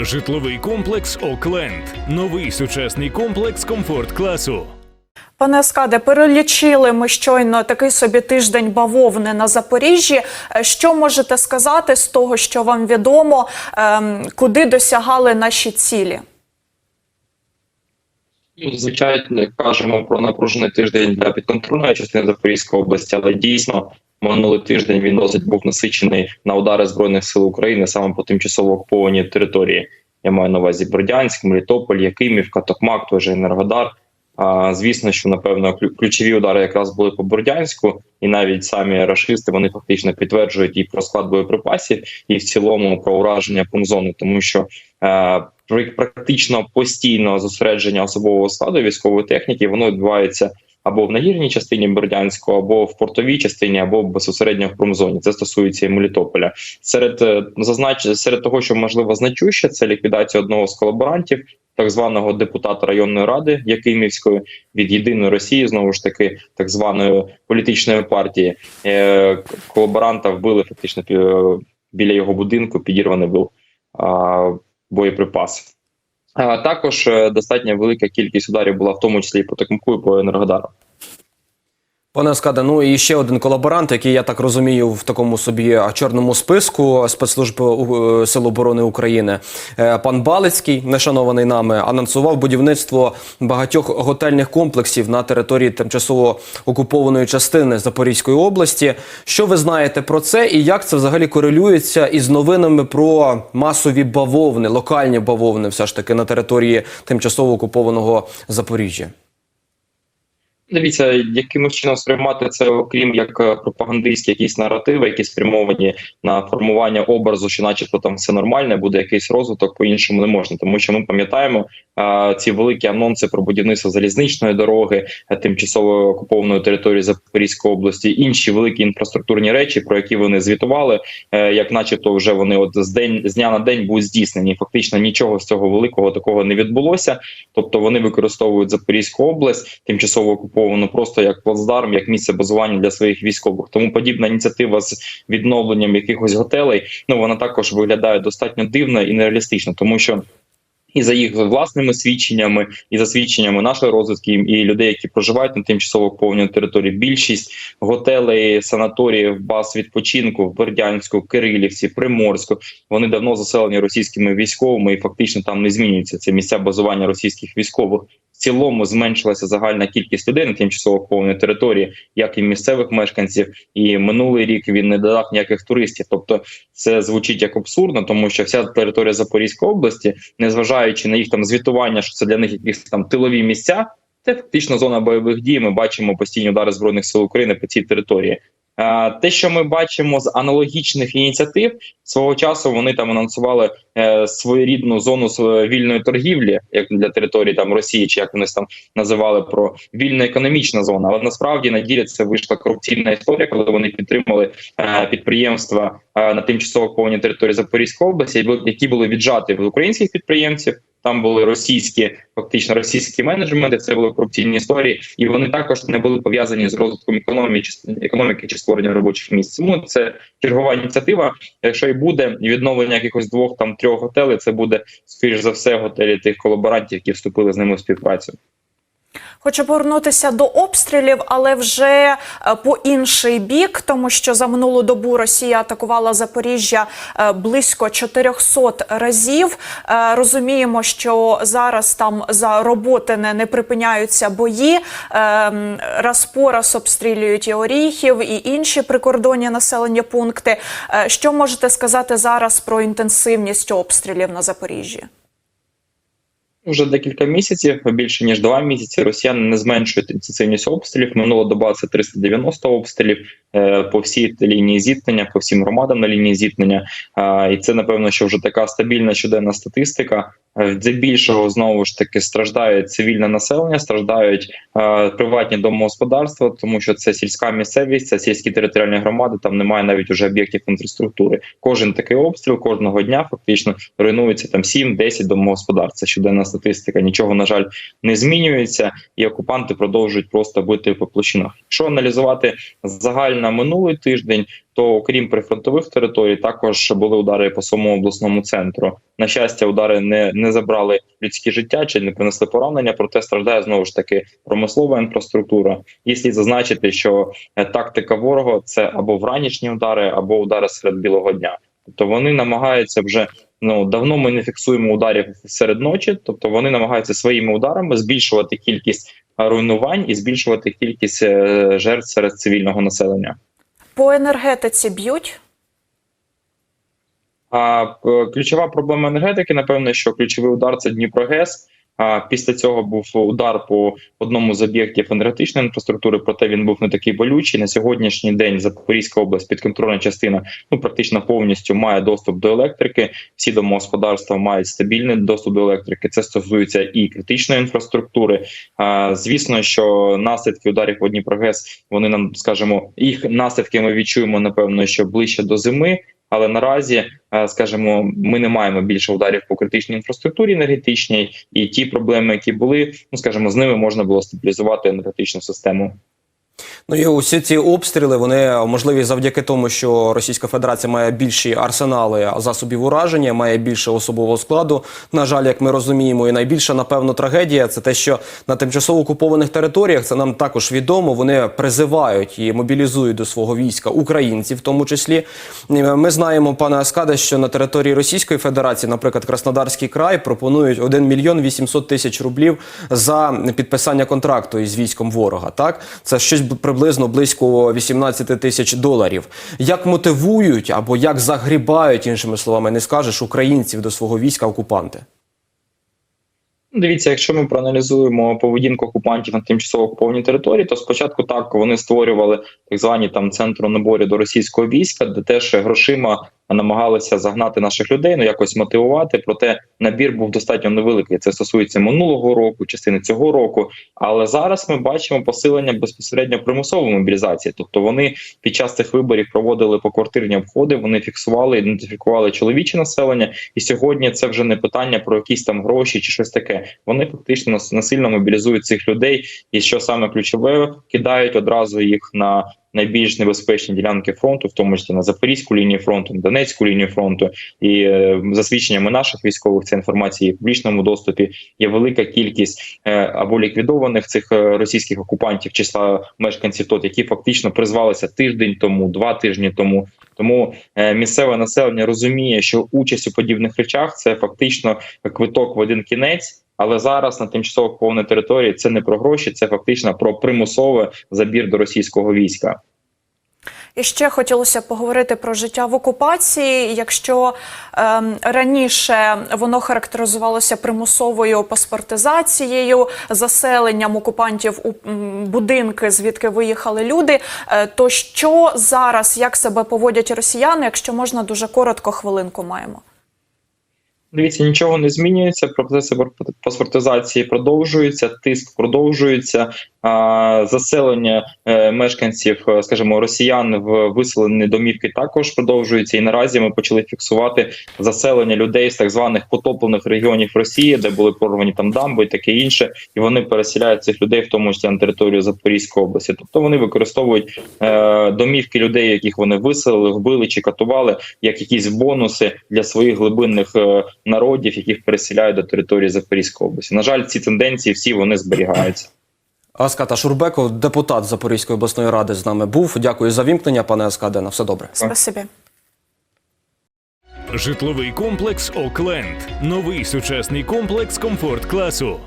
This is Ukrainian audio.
Житловий комплекс Окленд. Новий сучасний комплекс комфорт класу. Пане Ескаде, перелічили ми щойно такий собі тиждень бавовни на Запоріжжі. Е, Що можете сказати з того, що вам відомо, ем, куди досягали наші цілі? Ну, Звичайно, кажемо про напружений тиждень для підконтрольної частини Запорізької області, але дійсно минулий тиждень він досить був насичений на удари збройних сил України саме по тимчасово окупованій території. Я маю на увазі Бердянськ, Мелітополь, Якимівка, Токмак, той же Енергодар. А, звісно, що напевно ключові удари якраз були по Бердянську, і навіть самі рашисти вони фактично підтверджують і про склад боєприпасів, і в цілому про ураження промзони, тому що е, практично постійно зосередження особового складу військової техніки воно відбувається або в нагірній частині Бердянського, або в портовій частині, або безпосередньо в промзоні. Це стосується і Мелітополя. Серед е, зазнач серед того, що можливо значуще, це ліквідація одного з колаборантів. Так званого депутата районної ради Якимівської від єдиної Росії, знову ж таки, так званої політичної партії е, колаборанта вбили фактично біля його будинку. Підірваний був боєприпас. Також е, достатньо велика кількість ударів була в тому числі і по Токмаку, і по Енергодару. Пане Аскаде, ну і ще один колаборант, який я так розумію, в такому собі чорному списку спецслужб е, Сил оборони України. Е, Пан Балицький, нешанований нами, анонсував будівництво багатьох готельних комплексів на території тимчасово окупованої частини Запорізької області. Що ви знаєте про це, і як це взагалі корелюється із новинами про масові бавовни, локальні бавовни, все ж таки на території тимчасово окупованого Запоріжжя? Дивіться, якимось чином сприймати це, окрім як е, пропагандистські якісь наративи, які спрямовані на формування образу, що, начебто, там все нормальне, буде якийсь розвиток, по іншому не можна, тому що ми пам'ятаємо е, ці великі анонси про будівництво залізничної дороги, е, тимчасово окупованої території Запорізької області, інші великі інфраструктурні речі, про які вони звітували, як, начебто, вже вони от з день з дня на день будуть здійснені. Фактично нічого з цього великого такого не відбулося. Тобто вони використовують Запорізьку область, тимчасово окуповану просто як плацдарм, як місце базування для своїх військових. Тому подібна ініціатива з відновленням якихось готелей, ну вона також виглядає достатньо дивно і нереалістично, тому що. І за їх власними свідченнями, і за свідченнями нашої розвідки, і людей, які проживають на тимчасово окупованій території, більшість готелей, санаторіїв, баз відпочинку в Бердянську, Кирилівці, Приморську вони давно заселені російськими військовими, і фактично там не змінюються. Це місця базування російських військових. Цілому зменшилася загальна кількість людей на тимчасово окупованій території, як і місцевих мешканців. І минулий рік він не додав ніяких туристів. Тобто, це звучить як абсурдно, тому що вся територія Запорізької області, незважаючи на їх там звітування, що це для них якісь там тилові місця. Це фактично зона бойових дій. Ми бачимо постійні удари збройних сил України по цій території. Е, Те, що ми бачимо з аналогічних ініціатив, свого часу вони там анонсували е, своєрідну зону вільної торгівлі, як для території там Росії, чи як вони там називали про вільна економічна зона. Але насправді на ділі це вийшла корупційна історія, коли вони підтримали е, підприємства на тимчасово окупованій території Запорізької області, які були віджаті від українських підприємців. Там були російські, фактично російські менеджменти. Це були корупційні історії, і вони також не були пов'язані з розвитком економіки чи економіки чи створенням робочих місць. Тому це чергова ініціатива. Якщо і буде відновлення якихось двох там трьох готелей, це буде скоріш за все готелі тих колаборантів, які вступили з ними в співпрацю. Хочу повернутися до обстрілів, але вже е, по інший бік, тому що за минулу добу Росія атакувала Запоріжжя е, близько 400 разів. Е, Розуміємо, що зараз там за роботине не припиняються бої. Раз по раз обстрілюють і Оріхів, і інші прикордонні населені пункти. Що можете сказати зараз про інтенсивність обстрілів на Запоріжжі? Вже декілька місяців, більше ніж два місяці, росіяни не зменшують інтенсивність обстрілів. Минула доба це 390 обстрілів е, по всій лінії зіткнення, по всім громадам на лінії зіткнення. І це напевно, що вже така стабільна щоденна статистика. Е, Здебільшого знову ж таки страждає цивільне населення, страждають е, приватні домогосподарства, тому що це сільська місцевість, це сільські територіальні громади. Там немає навіть уже об'єктів інфраструктури. Кожен такий обстріл кожного дня фактично руйнується там 7-10 домогосподарств. Це щоденна статистика. Нічого на жаль не змінюється, і окупанти продовжують просто бити по площинах. Якщо аналізувати загально минулий тиждень, то окрім прифронтових територій, також були удари по самому обласному центру. На щастя, удари не, не забрали людське життя чи не принесли поранення, проте страждає знову ж таки промислова інфраструктура. І слід зазначити, що е, тактика ворога це або вранішні удари, або удари серед білого дня. Тобто вони намагаються вже ну давно ми не фіксуємо ударів серед ночі, тобто вони намагаються своїми ударами збільшувати кількість руйнувань і збільшувати кількість е, жертв серед цивільного населення. По енергетиці б'ють. А е, ключова проблема енергетики, напевно, що ключовий удар це Дніпрогес. Після цього був удар по одному з об'єктів енергетичної інфраструктури, проте він був не такий болючий. На сьогоднішній день Запорізька область підконтрольна частина ну практично повністю має доступ до електрики. Всі домогосподарства мають стабільний доступ до електрики. Це стосується і критичної інфраструктури. Звісно, що наслідки ударів по Дніпрогес вони нам скажімо, їх наслідки ми відчуємо напевно, що ближче до зими. Але наразі, е, скажімо, ми не маємо більше ударів по критичній інфраструктурі енергетичній, і ті проблеми, які були, ну скажімо, з ними можна було стабілізувати енергетичну систему. Ну і усі ці обстріли вони можливі завдяки тому, що Російська Федерація має більші арсенали засобів ураження, має більше особового складу. На жаль, як ми розуміємо, і найбільша напевно трагедія це те, що на тимчасово окупованих територіях це нам також відомо. Вони призивають і мобілізують до свого війська українців, в тому числі. Ми знаємо, пане Аскаде, що на території Російської Федерації, наприклад, Краснодарський край, пропонують 1 мільйон 800 тисяч рублів за підписання контракту із військом ворога. Так, це щось приблизно близько 18 тисяч доларів. Як мотивують або як загрібають, іншими словами, не скажеш українців до свого війська окупанти? Дивіться, якщо ми проаналізуємо поведінку окупантів на тимчасово окупованій території, то спочатку так вони створювали так звані там центри набору до російського війська, де теж грошима намагалися загнати наших людей, ну якось мотивувати. Проте набір був достатньо невеликий. Це стосується минулого року, частини цього року. Але зараз ми бачимо посилення безпосередньо примусової мобілізації. Тобто вони під час цих виборів проводили поквартирні обходи, вони фіксували, ідентифікували чоловіче населення. І сьогодні це вже не питання про якісь там гроші чи щось таке. Вони фактично нас- насильно мобілізують цих людей, і що саме ключове, кидають одразу їх на найбільш небезпечні ділянки фронту, в тому числі на Запорізьку лінію фронту, на Донецьку лінію фронту. І е, за свідченнями наших військових, це інформація є в публічному доступі. Є велика кількість е, або ліквідованих цих е, російських окупантів, числа мешканців тот, які фактично призвалися тиждень тому, два тижні тому. Тому місцеве населення розуміє, що участь у подібних речах це фактично квиток в один кінець. Але зараз на тимчасово окупованій території це не про гроші, це фактично про примусовий забір до російського війська. І ще хотілося поговорити про життя в окупації. Якщо ем, раніше воно характеризувалося примусовою паспортизацією, заселенням окупантів у будинки, звідки виїхали люди, е, то що зараз, як себе поводять росіяни, якщо можна дуже коротко хвилинку маємо? Дивіться, нічого не змінюється. Процеси паспортизації продовжуються, тиск продовжується. Заселення е, мешканців, е, скажімо, росіян в виселені домівки також продовжується. І наразі ми почали фіксувати заселення людей з так званих потоплених регіонів Росії, де були порвані там дамби і таке інше, і вони переселяють цих людей, в тому числі на територію Запорізької області. Тобто вони використовують е, домівки людей, яких вони виселили, вбили чи катували, як якісь бонуси для своїх глибинних народів, яких переселяють до території Запорізької області. На жаль, ці тенденції всі вони зберігаються. Аската Шурбеков, депутат Запорізької обласної ради, з нами був. Дякую за вімкнення, пане Аскаде. На все добре. Спасибі. Житловий комплекс Окленд. Новий сучасний комплекс комфорт класу.